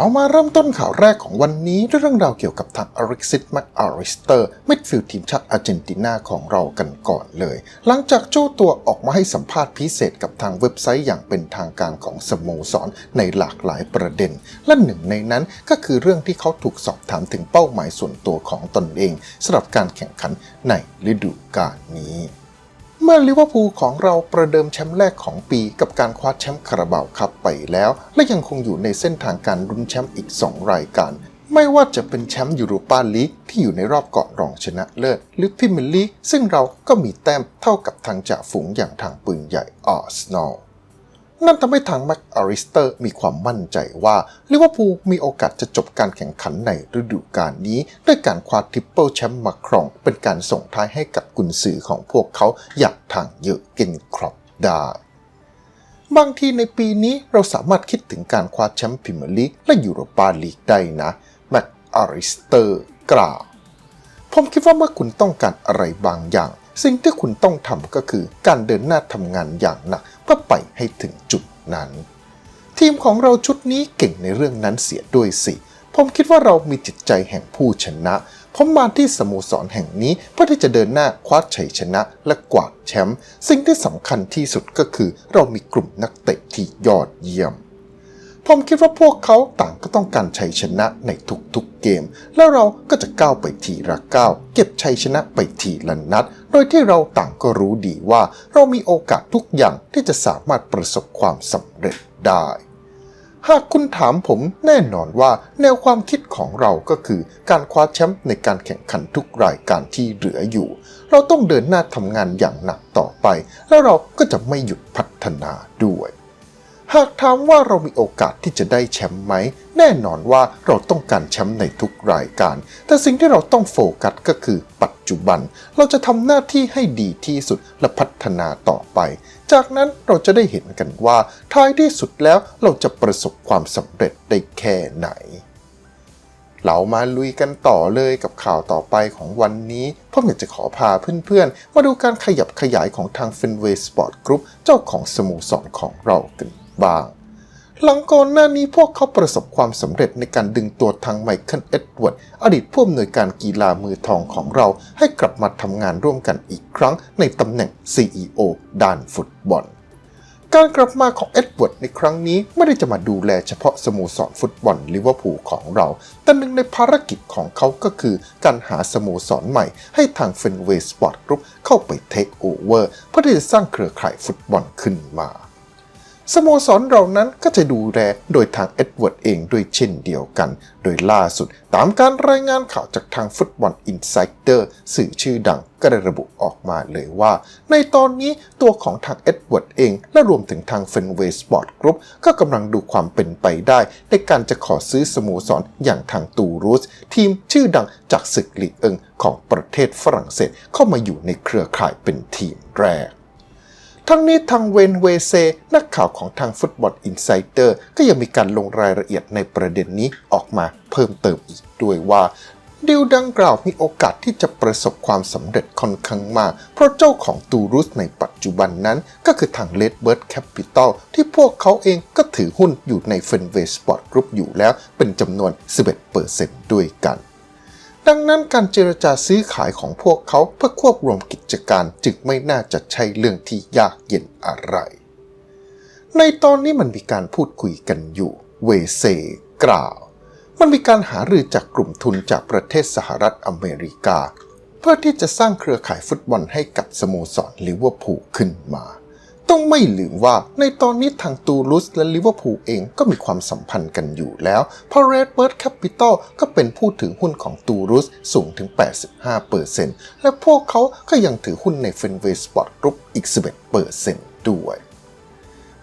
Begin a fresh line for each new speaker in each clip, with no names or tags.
เรามาเริ่มต้นข่าวแรกของวันนี้ด้วยเรื่องราวเกี่ยวกับทางอริกซิตแมคอาริสเตอร์มิดฟิลด์ทีมชาติอาร์เจนตินาของเรากันก่อนเลย หลังจากเจ้าตัวออกมาให้สัมภาษณ์พิเศษกับทางเว็บไซต์อย่างเป็นทางการของสโมสรในหลากหลายประเด็น และหนึ่งในนั้นก็คือเรื่องที่เขาถูกสอบถามถึงเป้าหมายส่วนตัวของตนเองสำหรับการแข่งขันในฤดูกาลนี้ เมื่อลิเวอร์พูลของเราประเดิมแชมป์แรกของปีกับการคว้าแชมป์คาราบาวครับไปแล้ว และยังคงอยู่ในเส้นทางการลุ้นแชมป์อีก 2 รายการ ไม่ว่าจะเป็นแชมป์ยูโรปาลีกที่อยู่ในรอบก่อนรองชนะเลิศหรือพรีเมียร์ลีกซึ่งเราก็มีแต้มเท่ากับทางจ่าฝูงอย่างทางปืนใหญ่อาร์เซนอล นั่นทำให้ทางแม็กอาริสเตอร์มีความมั่นใจว่าลิเวอร์พูลมีโอกาสจะจบการแข่งขันในฤดูกาลนี้ ด้วยการคว้าทริปเปิลแชมป์มาครอง เป็นการส่งท้ายให้กับกุนซือของพวกเขาอย่างทางเยอะเกนครอปได้บางทีในปีนี้เราสามารถคิดถึงการคว้าแชมป์พรีเมียร์ลีกและยูโรปาลีกได้นะแม็กอาริสเตอร์กล่าวผมคิดว่าเมื่อคุณต้องการอะไรบางอย่าง สิ่งที่คุณต้องทำก็คือการเดินหน้าทำงานอย่างหนักเพื่อไปให้ถึงจุดนั้น ทีมของเราชุดนี้เก่งในเรื่องนั้นเสียด้วยสิ ผมคิดว่าเรามีจิตใจแห่งผู้ชนะ ผมมาที่สโมสรแห่งนี้เพื่อที่จะเดินหน้าคว้าชัยชนะและกวาดแชมป์ สิ่งที่สำคัญที่สุดก็คือ เรามีกลุ่มนักเตะที่ยอดเยี่ยม ผมคิดว่าพวกเขาต่างก็ต้องการชัยชนะในทุกๆเกม แล้วเราก็จะก้าวไปทีละก้าวเก็บชัยชนะไปทีละนัด โดยที่เราต่างก็รู้ดีว่า เรามีโอกาสทุกอย่างที่จะสามารถประสบความสำเร็จได้ หากคุณถามผมแน่นอนว่าแนวความคิดของเราก็คือการคว้าแชมป์ในการแข่งขันทุกรายการที่เหลืออยู่ เราต้องเดินหน้าทำงานอย่างหนักต่อไป แล้วเราก็จะไม่หยุดพัฒนาด้วย หากถามว่าเรามีโอกาสที่จะได้แชมป์ไหม แน่นอนว่าเราต้องการแชมป์ในทุกรายการ แต่สิ่งที่เราต้องโฟกัสก็คือปัจจุบัน เราจะทำหน้าที่ให้ดีที่สุดและพัฒนาต่อไป จากนั้นเราจะได้เห็นกันว่าท้ายที่สุดแล้วเราจะประสบความสำเร็จได้แค่ไหน เรามาลุยกันต่อเลยกับข่าวต่อไปของวันนี้ผมอยากจะขอพาเพื่อนๆ มาดูการขยับขยายของทาง Fenway Sport Group เจ้าของสโมสรของเรากัน บ้าง หลังก่อนหน้านี้พวกเขาประสบความสำเร็จในการดึงตัวทางไมเคิลเอ็ดเวิร์ดอดีตผู้อำนวยการกีฬามือทองของเราให้กลับมาทำงานร่วมกันอีกครั้งในตำแหน่ง CEO ด้านฟุตบอลการกลับมาของเอ็ดเวิร์ดในครั้งนี้ไม่ได้จะมาดูแลเฉพาะสโมสรฟุตบอลลิเวอร์พูลของเรา แต่หนึ่งในภารกิจของเขาก็คือการหาสโมสรใหม่ให้ทางเฟนเวย์สปอร์ตกรุ๊ปเข้าไปเทคโอเวอร์เพื่อที่จะสร้างเครือข่ายฟุตบอลขึ้นมา สโมสรเหล่านั้นก็จะดูแลโดยทางเอ็ดเวิร์ดเองด้วยเช่นเดียวกัน โดยล่าสุดตามการรายงานข่าวจากทางฟุตบอลอินไซเดอร์สื่อชื่อดังก็ได้ระบุออกมาเลยว่า ในตอนนี้ตัวของทางเอ็ดเวิร์ดเอง และรวมถึงทางเฟนเวย์สปอร์ตกรุ๊ปก็กำลังดูความเป็นไปได้ ในการจะขอซื้อสโมสรอย่างทางตูรูส ทีมชื่อดังจากศึกลีกเอิงของประเทศฝรั่งเศสเข้ามาอยู่ในเครือข่ายเป็นทีมแรก ทั้งนี้ทางเวนเวเซ นักข่าวของทางฟุตบอลอินไซเดอร์ก็ยังมีการลงรายละเอียดในประเด็นนี้ออกมาเพิ่มเติมอีกด้วยว่าดิวดังกล่าวมีโอกาสที่จะประสบความสำเร็จค่อนข้างมาก เพราะเจ้าของตูรุสในปัจจุบันนั้นก็คือทางเลดเบิร์ดแคปิตอลที่พวกเขาเองก็ถือหุ้นอยู่ในเฟนเวสปอร์ตกรุ๊ปอยู่แล้วเป็นจำนวน 11%ด้วยกัน ดังนั้นการเจรจาซื้อขายของพวกเขาเพื่อควบรวมกิจการจึงไม่น่าจะใช่เรื่องที่ยากเย็นอะไร ในตอนนี้มันมีการพูดคุยกันอยู่ เวเซกล่าว มันมีการหารือจากกลุ่มทุนจากประเทศสหรัฐอเมริกา เพื่อที่จะสร้างเครือข่ายฟุตบอลให้กับสโมสรลิเวอร์พูลขึ้นมา ต้องไม่ลืมว่าในตอนนี้ทางตูลุสและลิเวอร์พูลเองก็มีความสัมพันธ์กันอยู่แล้ว เพราะ Redbird Capital ก็เป็นผู้ถือหุ้นของตูรุสสูงถึง 85%และพวกเขาก็ยังถือหุ้นใน Fenway Sport Group อีก 11%ด้วย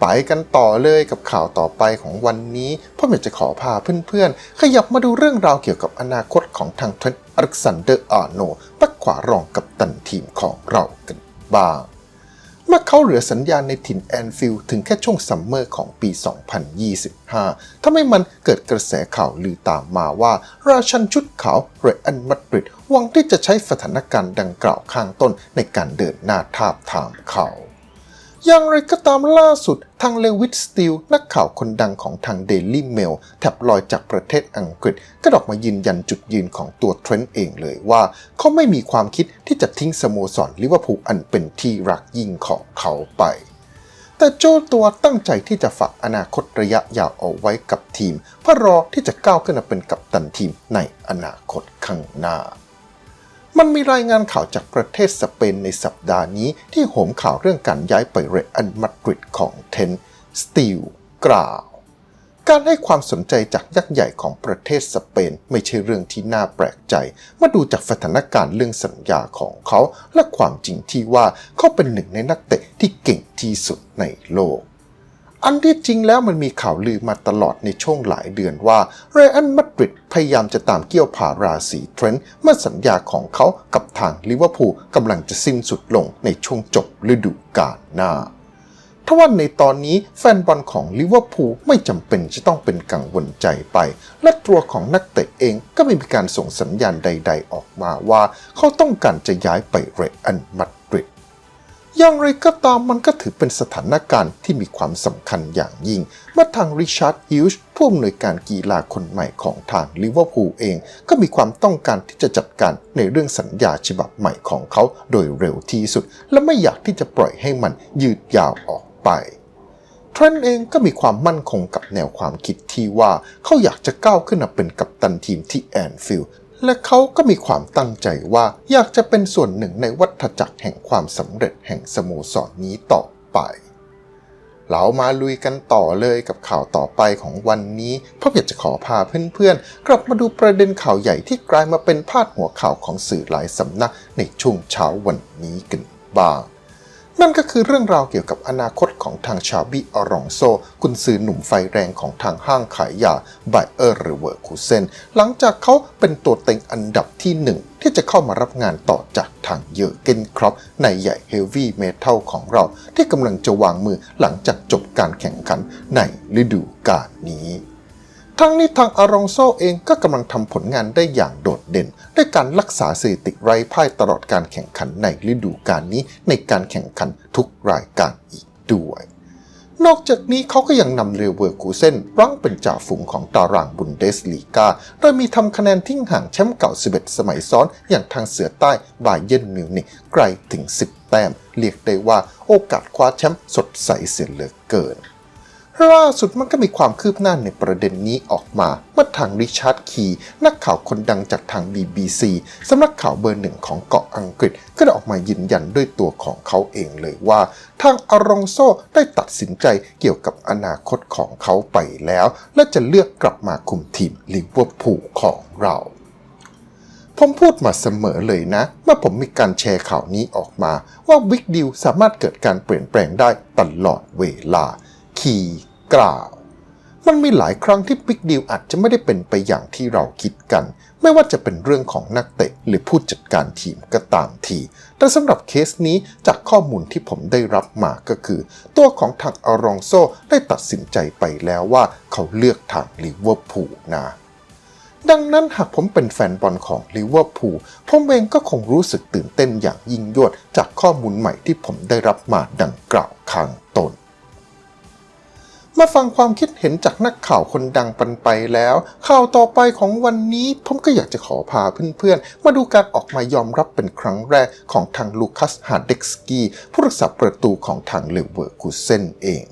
ไปกันต่อเลยกับข่าวต่อไปของวันนี้ผมอยากจะขอพาเพื่อนๆ ขยับมาดูเรื่องราวเกี่ยวกับอนาคตของทางเทรนต์อเล็กซานเดอร์อาร์โนปักขวารองกับตันทีมของเรากันบ้าง เมื่อเขาเหลือสัญญาณในถิ่นแอนฟิลด์ถึงแค่ช่วงซัมเมอร์ของปี 2025 ทำให้มันเกิดกระแสข่าวลือตามมาว่า ราชันชุดขาวเรอันมาดริดหวังที่จะใช้สถานการณ์ดังกล่าวข้างต้นในการเดินหน้าทาบทามเขา อย่างไรก็ตามล่าสุด ทางเลวิสสติลนักข่าวคนดังของทาง Daily Mail แถบลอยจากประเทศอังกฤษ ก็ออกมายืนยันจุดยืนของตัวเทรนต์เองเลยว่า เขาไม่มีความคิดที่จะทิ้งสโมสรลิเวอร์พูลอันเป็นที่รักยิ่งของเขาไป แต่โจ้ตัวตั้งใจที่จะฝากอนาคตระยะยาวเอาไว้กับทีมเพื่อรอที่จะก้าวขึ้นมาเป็นกัปตันทีมในอนาคตข้างหน้า มันมีรายงานข่าวจากประเทศสเปนในสัปดาห์นี้ที่โหมข่าวเรื่องการย้ายไปเรอัลมาดริดของเทนสตีลกล่าว การให้ความสนใจจากยักษ์ใหญ่ของประเทศสเปนไม่ใช่เรื่องที่น่าแปลกใจเมื่อดูจากสถานการณ์เรื่องสัญญาของเขา และความจริงที่ว่าเขาเป็นหนึ่งในนักเตะที่เก่งที่สุดในโลก อันที่จริงแล้วมันมีข่าวลือมาตลอดในช่วงหลายเดือนว่าเรอัลมาดริดพยายามจะตามเกี่ยวพาราสีเทรนต์เมื่อสัญญาของเขากับทางลิเวอร์พูลกำลังจะสิ้นสุดลงในช่วงจบฤดูกาลหน้าทว่าในตอนนี้แฟนบอลของลิเวอร์พูลไม่จำเป็นจะต้องเป็นกังวลใจไป และตัวของนักเตะเองก็ไม่มีการส่งสัญญาณใด ๆ ออกมาว่า เขาต้องการจะย้ายไปเรอัลมาดริด อย่างไรก็ตามมันก็ถือเป็นสถานการณ์ที่มีความสำคัญอย่างยิ่ง เมื่อทางริชาร์ดฮิลส์ผู้อำนวยการกีฬาคนใหม่ของทางลิเวอร์พูลเอง ก็มีความต้องการที่จะจัดการในเรื่องสัญญาฉบับใหม่ของเขาโดยเร็วที่สุด และไม่อยากที่จะปล่อยให้มันยืดยาวออกไปเทรนเองก็มีความมั่นคงกับแนวความคิดที่ว่าเขาอยากจะก้าวขึ้นมาเป็นกัปตันทีมที่แอนฟิลด์ และเขาก็มีความตั้งใจว่าอยากจะเป็นส่วนหนึ่งในวัฏจักรแห่งความสำเร็จแห่งสโมสรนนี้ต่อไป เรามาลุยกันต่อเลยกับข่าวต่อไปของวันนี้เพราะอยากจะขอพาเพื่อนๆ กลับมาดูประเด็นข่าวใหญ่ที่กลายมาเป็นพาดหัวข่าวของสื่อหลายสำนักในช่วงเช้าวันนี้กันบ้าง นั่นก็คือเรื่องราวเกี่ยวกับอนาคตของทางชาบิอรองโซ กุนซือหนุ่มไฟแรงของทางห้างขายยาไบเออร์หรือเวอร์คูเซนหลังจากเขาเป็นตัวเต็งอันดับที่หนึ่งที่จะเข้ามารับงานต่อจากทางเยอร์เกนครอปในใหญ่เฮฟวี่เมทัลของเรา ที่กำลังจะวางมือหลังจากจบการแข่งขันในฤดูกาลนี้ ทั้งนี้ทางอารองโซเองก็กำลังทำผลงานได้อย่างโดดเด่น ด้วยการรักษาสถิติไร้พ่ายตลอดการแข่งขันในฤดูกาลนี้ในการแข่งขันทุกรายการอีกด้วยนอกจากนี้เขาก็ยังนำเรเวอร์คูเซนรั้งเป็นจ่าฝูงของตารางบุนเดสลีกา โดยมีทำคะแนนทิ้งห่างแชมป์เก่า 11 สมัยซ้อนอย่างทางเสือใต้บาเยร์นมิวนิกไกลถึง 10 แต้ม เรียกได้ว่าโอกาสคว้าแชมป์สดใสเสียเหลือเกิน ล่าสุดมันก็มีความคืบหน้าในประเด็นนี้ออกมา เมื่อทางริชาร์ดคีนักข่าวคนดังจากทาง BBC สำนักข่าวเบอร์หนึ่งของเกาะอังกฤษ ก็ได้ออกมายืนยันด้วยตัวของเขาเองเลยว่า ทางอารองโซได้ตัดสินใจเกี่ยวกับอนาคตของเขาไปแล้ว และจะเลือกกลับมาคุมทีมลิเวอร์พูลของเราผมพูดมาเสมอเลยนะ เมื่อผมมีการแชร์ข่าวนี้ออกมา ว่าวิกดิวสามารถเกิดการเปลี่ยนแปลงได้ตลอดเวลา คี กล่าว มันมีหลายครั้งที่บิ๊กดิวอาจจะไม่ได้เป็นไปอย่างที่เราคิดกัน ไม่ว่าจะเป็นเรื่องของนักเตะหรือผู้จัดการทีมก็ตามที แต่สำหรับเคสนี้จากข้อมูลที่ผมได้รับมาก็คือ ตัวของทางอารองโซได้ตัดสินใจไปแล้วว่าเขาเลือกทางลิเวอร์พูลนะดังนั้นหากผมเป็นแฟนบอลของลิเวอร์พูลผมเองก็คงรู้สึกตื่นเต้นอย่างยิ่งยวดจากข้อมูลใหม่ที่ผมได้รับมาดังกล่าวข้างต้น มาฟังความคิดเห็นจากนักข่าวคนดังปันไปแล้ว ข่าวต่อไปของวันนี้ผมก็อยากจะขอพาเพื่อนๆ มาดูการออกมายอมรับเป็นครั้งแรกของทางลูคัสฮาเด็กสกี้ผู้รักษาประตูของทางเลเวอร์คูเซนเอง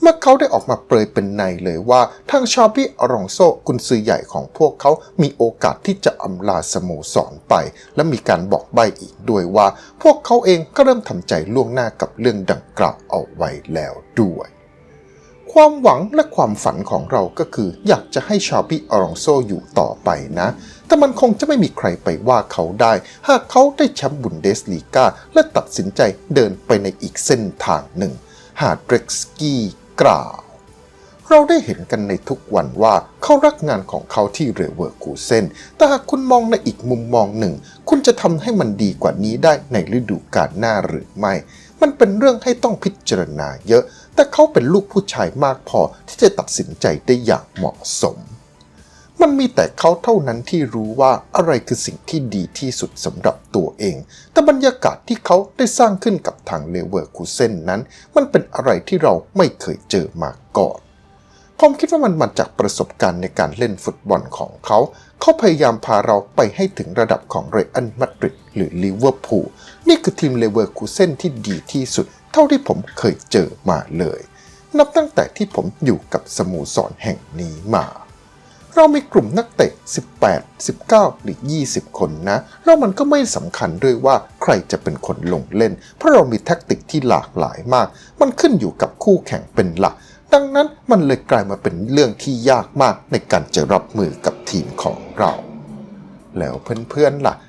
เมื่อเขาได้ออกมาเปรยเป็นในเลยว่า ทางชาบี้อรองโซกุนซือใหญ่ของพวกเขา มีโอกาสที่จะอำลาสโมสรไป และมีการบอกใบอีกด้วยว่า พวกเขาเองก็เริ่มทำใจล่วงหน้ากับเรื่องดังกล่าวเอาไว้แล้วด้วย ความหวังและความฝันของเราก็คือ อยากจะให้ชาบี้อรองโซอยู่ต่อไปนะ แต่มันคงจะไม่มีใครไปว่าเขาได้ หากเขาได้แชมป์บุนเดสลีกาและตัดสินใจเดินไปในอีกเส้นทางหนึ่ง หาเดร็กสกี้กล่าวเราได้เห็นกันในทุกวันว่าเขารักงานของเขาที่เรเวอร์กูเซน แต่หากคุณมองในอีกมุมมองหนึ่ง คุณจะทำให้มันดีกว่านี้ได้ในฤดูกาลหน้าหรือไม่ มันเป็นเรื่องให้ต้องพิจารณาเยอะ แต่เขาเป็นลูกผู้ชายมากพอที่จะตัดสินใจได้อย่างเหมาะสม มันมีแต่เขาเท่านั้นที่รู้ว่าอะไรคือสิ่งที่ดีที่สุดสำหรับตัวเอง แต่บรรยากาศที่เขาได้สร้างขึ้นกับทางเลเวอร์คูเซนนั้น มันเป็นอะไรที่เราไม่เคยเจอมาก่อนผมคิดว่ามันมาจากประสบการณ์ในการเล่นฟุตบอลของเขา เขาพยายามพาเราไปให้ถึงระดับของเรอัลมาดริดหรือลิเวอร์พูล นี่คือทีมเลเวอร์คูเซนที่ดีที่สุด ท่าที่ผมเคยเจอมาเลย นับตั้งแต่ที่ผมอยู่กับสโมสรแห่งนี้มา เรามีกลุ่มนักเตะ 18 19 หรือ 20 คนนะ แล้วมันก็ไม่สำคัญด้วยว่าใครจะเป็นคนลงเล่น เพราะเรามีแท็กติกที่หลากหลายมาก มันขึ้นอยู่กับคู่แข่งเป็นหลัก ดังนั้นมันเลยกลายมาเป็นเรื่องที่ยากมากในการจะรับมือกับทีมของเรา แล้วเพื่อนๆล่ะ